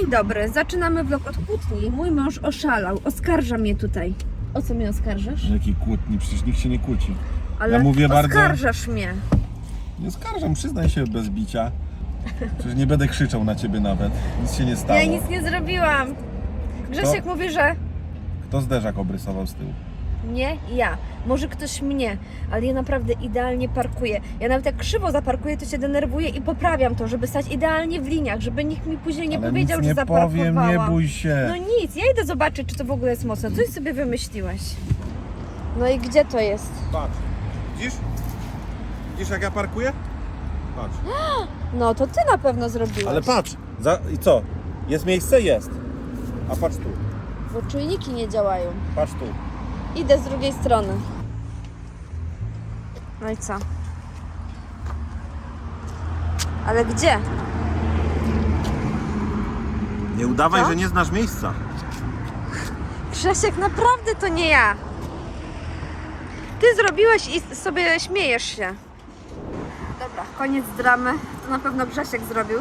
Dzień dobry, zaczynamy vlog od kłótni. Mój mąż oszalał, oskarża mnie tutaj. O co mnie oskarżasz? Jakiej kłótni? Przecież nikt się nie kłóci. Ale Ja mówię bardzo- oskarżasz mnie. Nie skarżam, przyznaj się bez bicia. Przecież nie będę krzyczał na ciebie nawet. Nic się nie stało. Ja nic nie zrobiłam. Grzesiek mówi, że Kto zderzak obrysował z tyłu? Nie ja. Może ktoś mnie, ale ja naprawdę idealnie parkuję. Ja nawet jak krzywo zaparkuję, to się denerwuję i poprawiam to, żeby stać idealnie w liniach, żeby nikt mi później nie Ale powiedział, nic że nie zaparkowałam. powiem, nie bój się. No nic, ja idę zobaczyć, czy to w ogóle jest mocno. Coś sobie wymyśliłeś. No i gdzie to jest? Patrz. Widzisz? Widzisz jak ja parkuję? Patrz. No to ty na pewno zrobiłeś. Ale patrz. Za... I co? Jest miejsce? Jest. A patrz tu. Bo czujniki nie działają. Patrz tu. Idę z drugiej strony. No i co? Ale gdzie? Nie udawaj, Co? że nie znasz miejsca. Grzesiek, naprawdę to nie ja. Ty zrobiłeś i sobie śmiejesz się. Dobra, koniec dramy. To na pewno Grzesiek zrobił.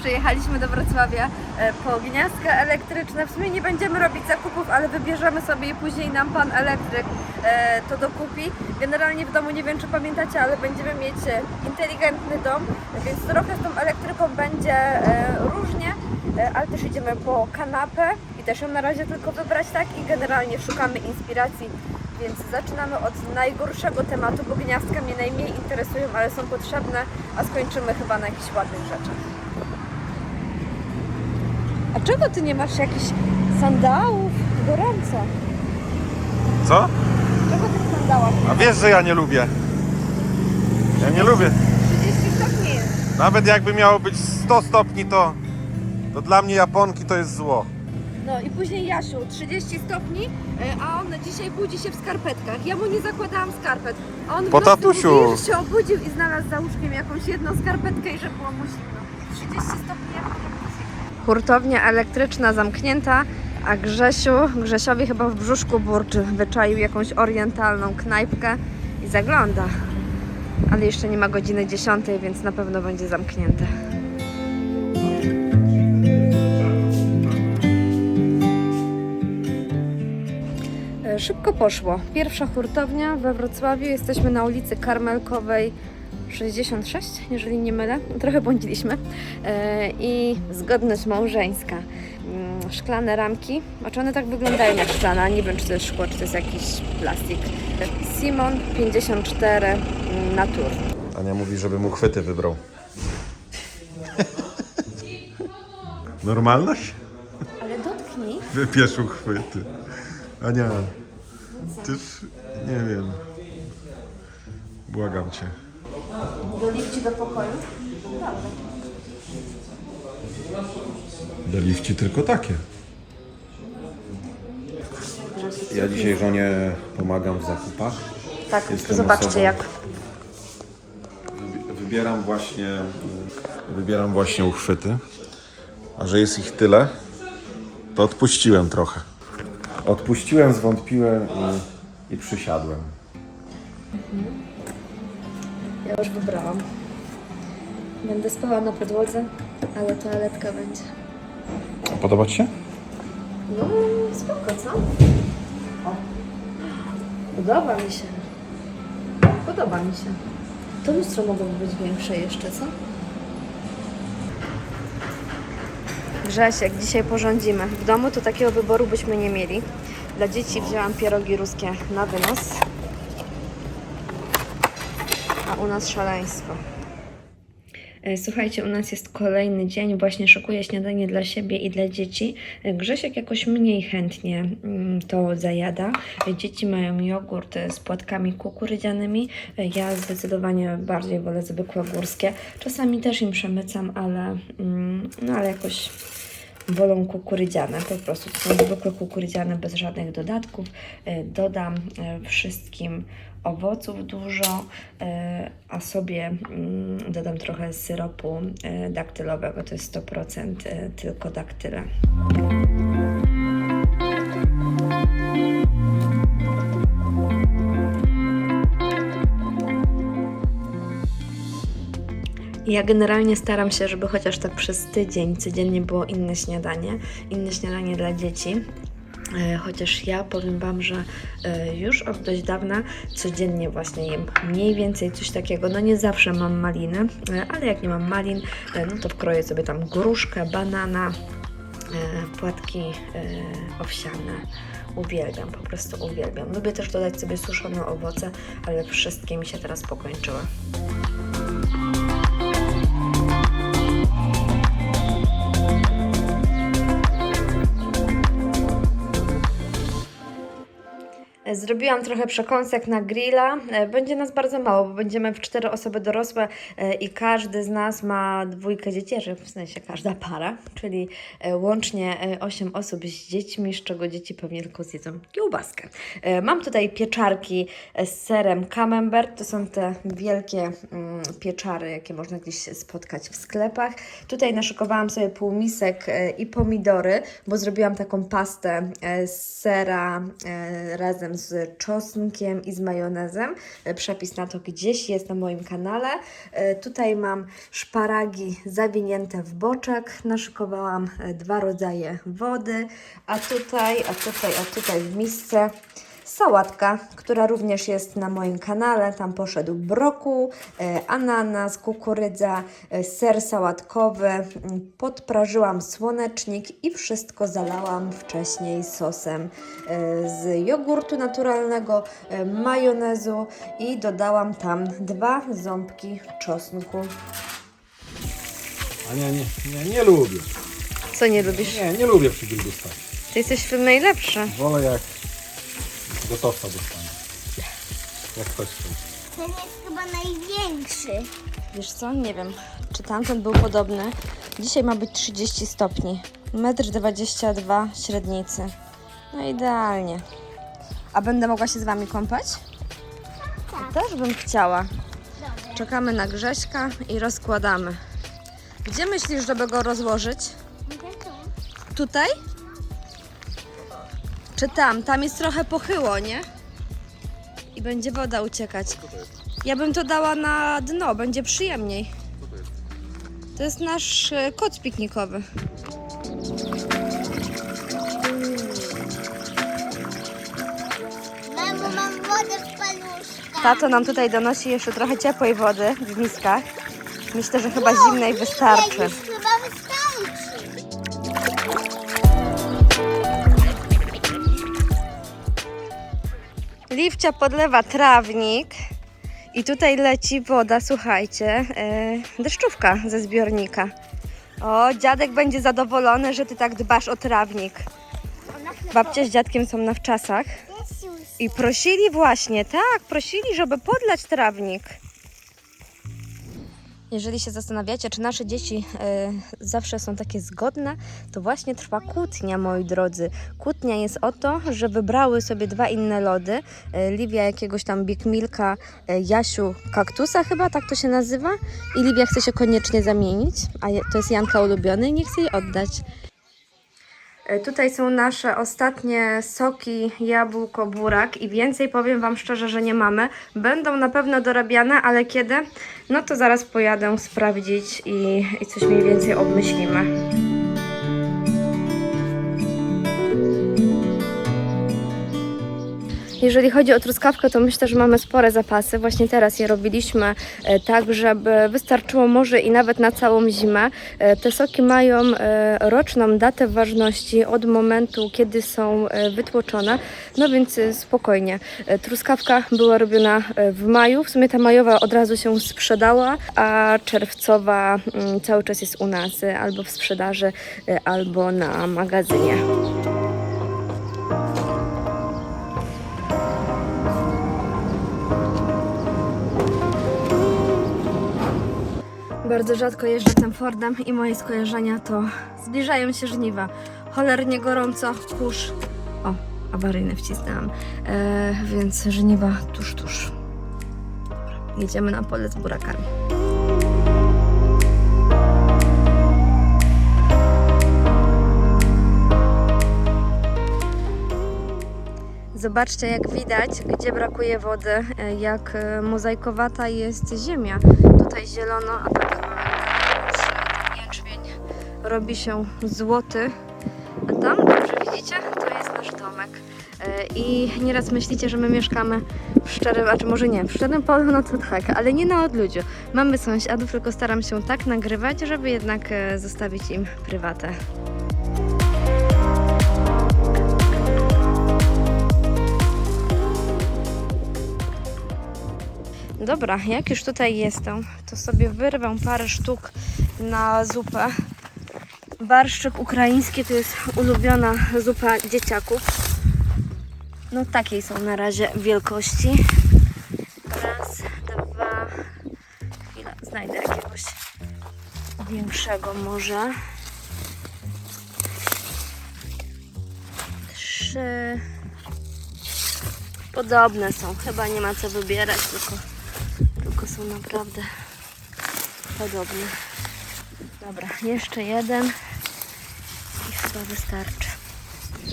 Przyjechaliśmy do Wrocławia e, po gniazdka elektryczne. W sumie nie będziemy robić zakupów, ale wybierzemy sobie i później nam pan elektryk e, to dokupi. Generalnie w domu nie wiem czy pamiętacie, ale będziemy mieć e, inteligentny dom, więc trochę z tą elektryką będzie różnie, ale też idziemy po kanapę i też ją na razie tylko wybrać tak i generalnie szukamy inspiracji. Więc zaczynamy od najgorszego tematu, bo gniazdka mnie najmniej interesują, ale są potrzebne, a skończymy chyba na jakichś ładnych rzeczach. A czego ty nie masz jakichś sandałów? Gorąco. Co? Czego ty w sandałach? A wiesz, że ja nie lubię. Ja nie lubię. 30 stopni jest. Nawet jakby miało być 100 stopni, to, to dla mnie Japonki to jest zło. No i później Jasiu, 30 stopni, e, a on dzisiaj budzi się w skarpetkach. Ja mu nie zakładałam skarpet. A on w Po nocy tatusiu. mówi, że się obudził i znalazł za łóżkiem jakąś jedną skarpetkę i że było mu zimno. 30 stopni Hurtownia elektryczna zamknięta, a Grzesiu, Grzesiowi chyba w brzuszku burczy. Wyczaił jakąś orientalną knajpkę i zagląda. Ale jeszcze nie ma godziny 10, więc na pewno będzie zamknięte. E, Szybko poszło. Pierwsza hurtownia we Wrocławiu. Jesteśmy na ulicy Karmelkowej 66, jeżeli nie mylę. Trochę błądziliśmy. E, I zgodność małżeńska. Mm, Szklane ramki. A czy one tak wyglądają jak szklane? Nie wiem, czy to jest szkło, czy to jest jakiś plastik. Simon 54 mm, Natur. Ania mówi, żebym uchwyty wybrał. Normalność? Ale dotknij. Wybierz uchwyty. Ania, tyż nie wiem. Błagam cię. Do lifci do pokoju. Do liwci tylko takie. Ja dzisiaj żonie pomagam w zakupach. Tak, Jestem zobaczcie osobą- jak. Wybi- Wybieram właśnie, wybieram właśnie uchwyty. A że jest ich tyle, to odpuściłem trochę. Odpuściłem, zwątpiłem i, i przysiadłem. Już wybrałam. Będę spała na podłodze, ale toaletka będzie. A podoba Ci się? No, spoko, co? O. Podoba mi się. Podoba mi się. To lustro mogłoby być większe jeszcze, co? Grzesiek, dzisiaj porządzimy. W domu to takiego wyboru byśmy nie mieli. Dla dzieci wzięłam pierogi ruskie na wynos. U nas szaleństwo. E, Słuchajcie, u nas jest kolejny dzień, właśnie szykuję śniadanie dla siebie i dla dzieci. E, Grzesiek jakoś mniej chętnie mm, to zajada. E, Dzieci mają jogurt z płatkami kukurydzianymi. Ja zdecydowanie bardziej wolę zwykłe górskie. Czasami też im przemycam, ale, mm, no, ale jakoś wolą kukurydziane. Po prostu to są zwykłe kukurydziane bez żadnych dodatków. E, Dodam e, wszystkim owoców dużo, e, a sobie mm, dodam trochę syropu daktylowego. To jest 100% e, tylko daktyle. Ja generalnie staram się, żeby chociaż tak przez tydzień codziennie było inne śniadanie, inne śniadanie dla dzieci. E, Chociaż ja powiem Wam, że e, już od dość dawna codziennie właśnie jem mniej więcej coś takiego. No nie zawsze mam maliny, e, ale jak nie mam malin, no to wkroję sobie tam gruszkę, banana, płatki owsiane. Uwielbiam, po prostu uwielbiam. Lubię też dodać sobie suszone owoce, ale wszystkie mi się teraz pokończyły. Zrobiłam trochę przekąsek na grilla. E, Będzie nas bardzo mało, bo będziemy w cztery osoby dorosłe e, i każdy z nas ma dwójkę dziecięży, w sensie każda para, czyli e, łącznie e, osiem osób z dziećmi, z czego dzieci pewnie tylko zjedzą kiełbaskę. E, Mam tutaj pieczarki e, z serem camembert. To są te wielkie mm, pieczary, jakie można gdzieś spotkać w sklepach. Tutaj naszykowałam sobie półmisek e, i pomidory, bo zrobiłam taką pastę e, z sera e, razem z czosnkiem i z majonezem. E, Przepis na to gdzieś jest na moim kanale. E, Tutaj mam szparagi zawinięte w boczek. Naszykowałam e, dwa rodzaje wody, a tutaj, a tutaj, a tutaj w misce sałatka, która również jest na moim kanale. Tam poszedł brokuł, e, ananas, kukurydza, e, ser sałatkowy. Mm, Podprażyłam słonecznik i wszystko zalałam wcześniej sosem e, z jogurtu naturalnego, majonezu i dodałam tam dwa ząbki czosnku. A nie, nie, nie, nie lubię. Co nie lubisz? Nie, nie lubię przy grillu stać. Ty jesteś w tym najlepszy. Wolę jak gotowca dostanę. Jak ktoś chce. Ten jest chyba największy. Wiesz co? Nie wiem, czy tamten był podobny. Dzisiaj ma być 30 stopni. 1,22 m średnicy. No idealnie. A będę mogła się z Wami kąpać? Ja Też bym chciała. Czekamy na Grześka i rozkładamy. Gdzie myślisz, żeby go rozłożyć? Tutaj? Czy tam? Tam jest trochę pochyło, nie? I będzie woda uciekać. Ja bym to dała na dno, będzie przyjemniej. To jest nasz e, koc piknikowy. Mamo, mam wodę w paluszkach. Tato nam tutaj donosi jeszcze trochę ciepłej wody w miskach. Myślę, że chyba zimnej wystarczy. Liwcia podlewa trawnik i tutaj leci woda, słuchajcie, e, deszczówka ze zbiornika. O, dziadek będzie zadowolony, że ty tak dbasz o trawnik. Babcia z dziadkiem są na wczasach i prosili właśnie, tak, prosili, żeby podlać trawnik. Jeżeli się zastanawiacie, czy nasze dzieci e, zawsze są takie zgodne, to właśnie trwa kłótnia, moi drodzy. Kłótnia jest o to, że wybrały sobie dwa inne lody. E, Livia jakiegoś tam Big Milka, e, Jasiu kaktusa chyba, tak to się nazywa. I Livia chce się koniecznie zamienić, a je- to jest Janka ulubiony i nie chce jej oddać. E, Tutaj są nasze ostatnie soki, jabłko, burak i więcej powiem Wam szczerze, że nie mamy. Będą na pewno dorabiane, ale kiedy? No to zaraz pojadę sprawdzić i, i coś mniej więcej obmyślimy. Jeżeli chodzi o truskawkę, to myślę, że mamy spore zapasy. Właśnie teraz je robiliśmy e, tak, żeby wystarczyło może i nawet na całą zimę. E, Te soki mają e, roczną datę ważności od momentu, kiedy są wytłoczone, no więc spokojnie. Truskawka była robiona w maju, w sumie ta majowa od razu się sprzedała, a czerwcowa mm, cały czas jest u nas albo w sprzedaży, albo na magazynie. Bardzo rzadko jeżdżę tym Fordem i moje skojarzenia to zbliżają się żniwa. Cholernie gorąco, kurz. O, awaryjny wcisnęłam. E, więc żniwa tuż, tuż. Dobra, jedziemy na pole z burakami. Zobaczcie, jak widać, gdzie brakuje wody, e, jak e, mozaikowata jest ziemia. Tutaj zielono, a tak robi się złoty. A tam, dobrze widzicie, to jest nasz domek. E, I nieraz myślicie, że my mieszkamy w szczerym, a czy może nie, w szczerym polu, no to tak, ale nie na odludziu. Mamy sąsiadów, tylko staram się tak nagrywać, żeby jednak e, zostawić im prywatę. Dobra, jak już tutaj jestem, to sobie wyrwę parę sztuk na zupę. Barszczyk ukraiński to jest ulubiona zupa dzieciaków. No takiej są na razie wielkości. Raz, dwa. Chwila, znajdę jakiegoś większego może. Trzy. Podobne są, chyba nie ma co wybierać, tylko, tylko są naprawdę podobne. Dobra, jeszcze jeden Chyba wystarczy.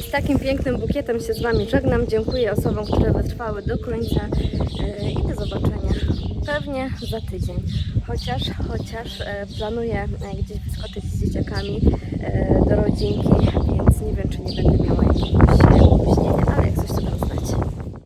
Z takim pięknym bukietem się z Wami żegnam. Dziękuję osobom, które wytrwały do końca e, i do zobaczenia pewnie za tydzień. Chociaż, chociaż e, planuję e, gdzieś wyskoczyć z dzieciakami do rodzinki, więc nie wiem, czy nie będę miała jakiegoś